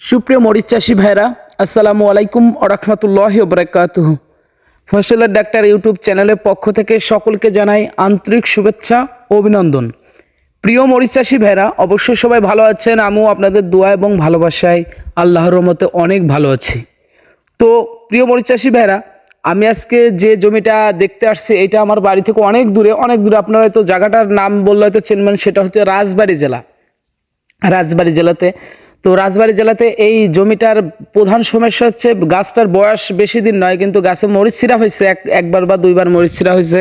সুপ্রিয় মরিচ চাষি ভাইরা আসসালামু আলাইকুম আরহামতুল্লাহ বরকাত ফসলের ডাক্তার ইউটিউব চ্যানেলের পক্ষ থেকে সকলকে জানাই আন্তরিক শুভেচ্ছা অভিনন্দন। প্রিয় মরিচ চাষি ভাইরা অবশ্যই সবাই ভালো আছেন, আমিও আপনাদের দোয়া এবং ভালোবাসায় আল্লাহর রহমতে অনেক ভালো আছি। তো প্রিয় মরিচ চাষি ভাইরা আমি আজকে যে জমিটা দেখতে আসছি, এটা আমার বাড়ি থেকে অনেক দূরে অনেক দূরে আপনারা হয়তো জায়গাটার নাম বললে হয়তো চিনবেন, সেটা হচ্ছে রাজবাড়ি জেলা। রাজবাড়ি জেলাতে তো রাজবাড়ি জেলাতে এই জমিটার প্রধান সমস্যা হচ্ছে, গাছটার বয়স বেশি দিন নয়, কিন্তু গাছে মরিচ ছিঁড়া হয়েছে, এক একবার বা দুইবার মরিচ ছিঁড়া হয়েছে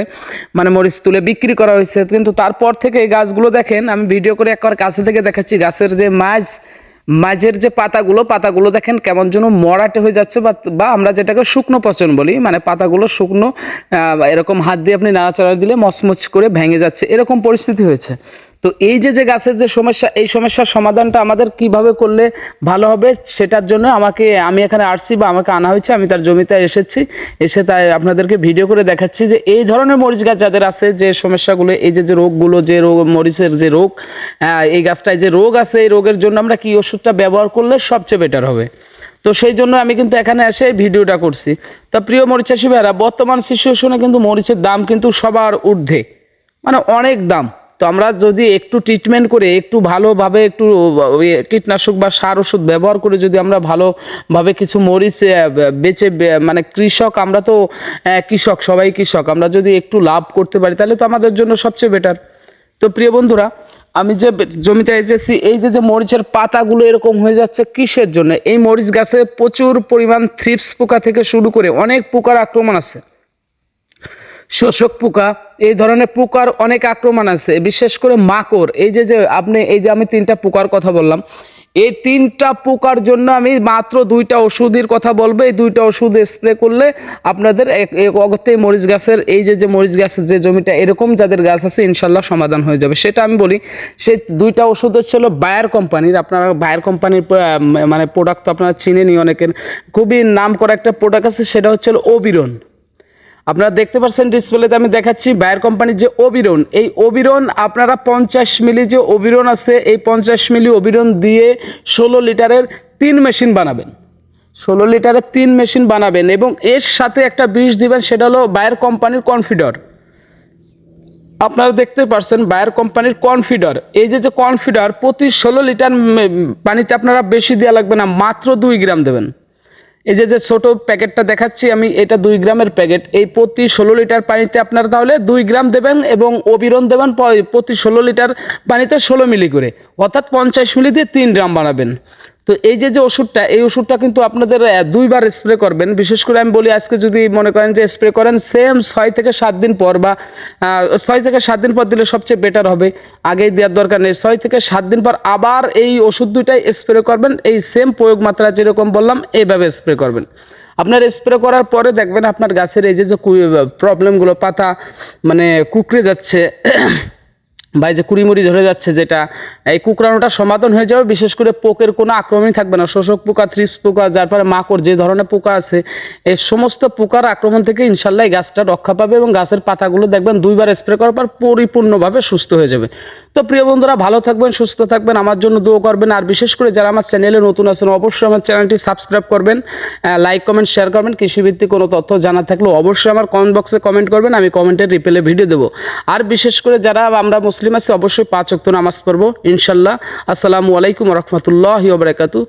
মানে মরিচ তুলে বিক্রি করা হয়েছে। কিন্তু তারপর থেকে এই গাছগুলো দেখেন, আমি ভিডিও করে একবার কাছে থেকে দেখাচ্ছি, গাছের যে মাছ, মাঝের যে পাতাগুলো পাতাগুলো দেখেন কেমন যেন মরাটে হয়ে যাচ্ছে, বা বা আমরা যেটাকে শুকনো পচন বলি মানে পাতাগুলো শুকনো এরকম হাত দিয়ে আপনি নাড়াচাড়া দিলে মচমচ করে ভেঙে যাচ্ছে, এরকম পরিস্থিতি হয়েছে। তো এই যে যে গাছের যে সমস্যা, এই সমস্যার সমাধানটা আমাদের কীভাবে করলে ভালো হবে সেটার জন্য আমাকে, আমি এখানে আসছি বা আমাকে আনা হয়েছে, আমি তার জমিতে এসেছি, এসে তাই আপনাদেরকে ভিডিও করে দেখাচ্ছি যে এই ধরনের মরিচ গাছ যাদের আছে, যে সমস্যাগুলো, এই যে যে রোগগুলো, যে রোগ, মরিচের যে রোগ এই গাছটায় যে রোগ আছে, এই রোগের জন্য আমরা কি ওষুধটা ব্যবহার করলে সবচেয়ে বেটার হবে? তো সেই জন্য আমি কিন্তু এখানে এসে ভিডিওটা করছি। তা প্রিয় মরিচ চাষি ভাইরা বর্তমান সিচুয়েশনে কিন্তু মরিচের দাম কিন্তু সবার ঊর্ধ্বে মানে অনেক দাম। তো আমরা যদি একটু ট্রিটমেন্ট করে একটু ভালোভাবে একটু কীটনাশক বা সার ওষুধ ব্যবহার করে যদি আমরা ভালোভাবে কিছু মরিচ বেচে মানে কৃষক, আমরা তো কৃষক, সবাই কৃষক, আমরা যদি একটু লাভ করতে পারি তাহলে তো আমাদের জন্য সবচেয়ে বেটার তো প্রিয় বন্ধুরা, আমি যে জমিতে এসেছি, এই যে যে মরিচের পাতাগুলো এরকম হয়ে যাচ্ছে কিসের জন্য? এই মরিচ গাছে প্রচুর পরিমাণ থ্রিপস পোকা থেকে শুরু করে অনেক পোকার আক্রমণ আছে। শোষক পোকা, এই ধরনের পোকার অনেক আক্রমণ আছে, বিশেষ করে মাকড়। এই যে যে আপনি, এই যে আমি তিনটা পোকার কথা বললাম, এই তিনটা পোকার জন্য আমি মাত্র দুইটা ওষুধের কথা বলব। এই দুইটা ওষুধ স্প্রে করলে আপনাদের অগত্যে মরিচ গাছের, এই যে যে মরিচ গাছের যে জমিটা, এরকম যাদের গাছ আছে, ইনশাল্লাহ সমাধান হয়ে যাবে। সেটা আমি বলি সেই দুইটা ওষুধ হলো বায়ার কোম্পানির আপনারা বায়ার কোম্পানির মানে প্রোডাক্ট তো আপনারা চিনেনি অনেকের। খুবই নাম করা একটা প্রোডাক্ট আছে, সেটা হচ্ছে ওবিরন আপনারা দেখতে পাচ্ছেন ডিসপ্লেতে আমি দেখাচ্ছি বায়ার কোম্পানির যে ওবিরন এই ওবিরন আপনারা পঞ্চাশ মিলি যে ওবিরন আছে, এই পঞ্চাশ মিলি ওবিরন দিয়ে ষোলো লিটারের তিন মেশিন বানাবেন। ষোলো লিটারের তিন মেশিন বানাবেন এবং এর সাথে একটা বিষ দিবেন, সেটা হলো বায়ার কোম্পানির কনফিডর আপনারা দেখতে পাচ্ছেন বায়ার কোম্পানির কনফিডার এই যে যে কনফিডার প্রতি ষোলো লিটার পানিতে আপনারা বেশি দেওয়া লাগবে না, মাত্র দুই গ্রাম দেবেন। এই যে যে ছোট প্যাকেটটা দেখাচ্ছি, আমি এটা দুই গ্রামের প্যাকেট। এই প্রতি ষোলো লিটার পানিতে আপনারা তাহলে দুই গ্রাম দেবেন এবং অবিরন দেবেন প্রতি ষোলো লিটার পানিতে ষোলো মিলি করে, অর্থাৎ পঞ্চাশ মিলি দিয়ে তিন গ্রাম বানাবেন। তো এই যে যে ওষুধটা, এই ওষুধটা কিন্তু আপনাদের দুইবার স্প্রে করবেন। বিশেষ করে আমি বলি, আজকে যদি মনে করেন যে স্প্রে করেন সেম ছয় থেকে সাত দিন পর বা ছয় থেকে সাত দিন পর দিলে সবচেয়ে বেটার হবে। আগেই দেওয়ার দরকার নেই। ছয় থেকে সাত দিন পর আবার এই ওষুধ দুইটাই স্প্রে করবেন। এই সেম প্রয়োগ মাত্রা যেরকম বললাম, এইভাবে স্প্রে করবেন। আপনার স্প্রে করার পরে দেখবেন আপনার গাছের এই যে যে প্রবলেমগুলো পাতা মানে কুকড়ে যাচ্ছে বা যে কুড়িমুড়ি ধরে যাচ্ছে যেটা, এই কুকরানোটা সমাধান হয়ে যাবে, বিশেষ করে পোকের কোনো আক্রমণই থাকবে না। শোষক পোকা, ত্রিশ পোকা, যার পরে মাকড়, যে ধরনের পোকা আছে, এই সমস্ত পোকার আক্রমণ থেকে ইনশাল্লাহ এই গাছটা রক্ষা পাবে এবং গাছের পাতাগুলো দেখবেন দুইবার স্প্রে করার পর পরিপূর্ণভাবে সুস্থ হয়ে যাবে। তো প্রিয় বন্ধুরা, ভালো থাকবেন, সুস্থ থাকবেন, আমার জন্য দোয়া করবেন, আর বিশেষ করে যারা আমার চ্যানেলে নতুন আছেন, অবশ্যই আমার চ্যানেলটি সাবস্ক্রাইব করবেন লাইক কমেন্ট শেয়ার করবেন। কৃষিভিত্তিক কোনো তথ্য জানা থাকলে অবশ্যই আমার কমেন্ট বক্সে কমেন্ট করবেন, আমি কমেন্টের রিপ্লে ভিডিও দেবো। আর বিশেষ করে যারা আমরা মুসলিম আছি অবশ্যই পাঁচ অক্ত নামাজ পড়ব ইনশাল্লাহ আসসালামু আলাইকুম রহমতুল্লাহ বারাকাতু